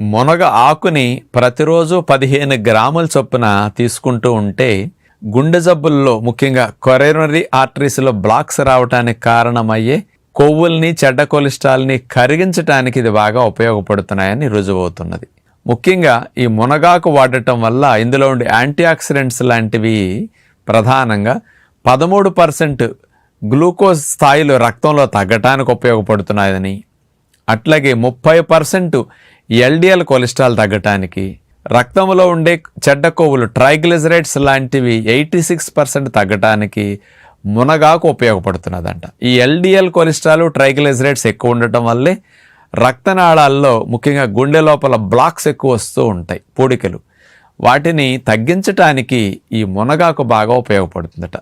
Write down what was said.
మునగ ఆకుని ప్రతిరోజు పదిహేను గ్రాముల చొప్పున తీసుకుంటూ ఉంటే గుండె జబ్బుల్లో ముఖ్యంగా కొరెనరీ ఆర్టరీస్లో బ్లాక్స్ రావడానికి కారణమయ్యే కొవ్వుల్ని చెడ్డ కొలెస్ట్రాల్ని కరిగించడానికి ఇది బాగా ఉపయోగపడుతున్నాయని రుజువవుతున్నది. ముఖ్యంగా ఈ మునగాకు వాడటం వల్ల ఇందులో ఉండే యాంటీ ఆక్సిడెంట్స్ లాంటివి ప్రధానంగా పదమూడు పర్సెంట్ గ్లూకోజ్ స్థాయిలు రక్తంలో తగ్గటానికి ఉపయోగపడుతున్నాయని అట్లాగే ముప్పై పర్సెంట్ ఎల్డిఎల్ కొలెస్ట్రాల్ తగ్గటానికి రక్తంలో ఉండే చెడ్డ కొవ్వులు ట్రైగ్లిజరైడ్స్ లాంటివి ఎయిటీ సిక్స్ పర్సెంట్ తగ్గటానికి మునగాకు ఉపయోగపడుతున్నదంట. ఈ ఎల్డిఎల్ కొలెస్ట్రాల్ ట్రైగ్లిజరైడ్స్ ఎక్కువ ఉండటం వల్లే రక్తనాళాల్లో ముఖ్యంగా గుండె లోపల బ్లాక్స్ ఎక్కువ వస్తూ ఉంటాయి పూడికలు. వాటిని తగ్గించటానికి ఈ మునగాకు బాగా ఉపయోగపడుతుందట.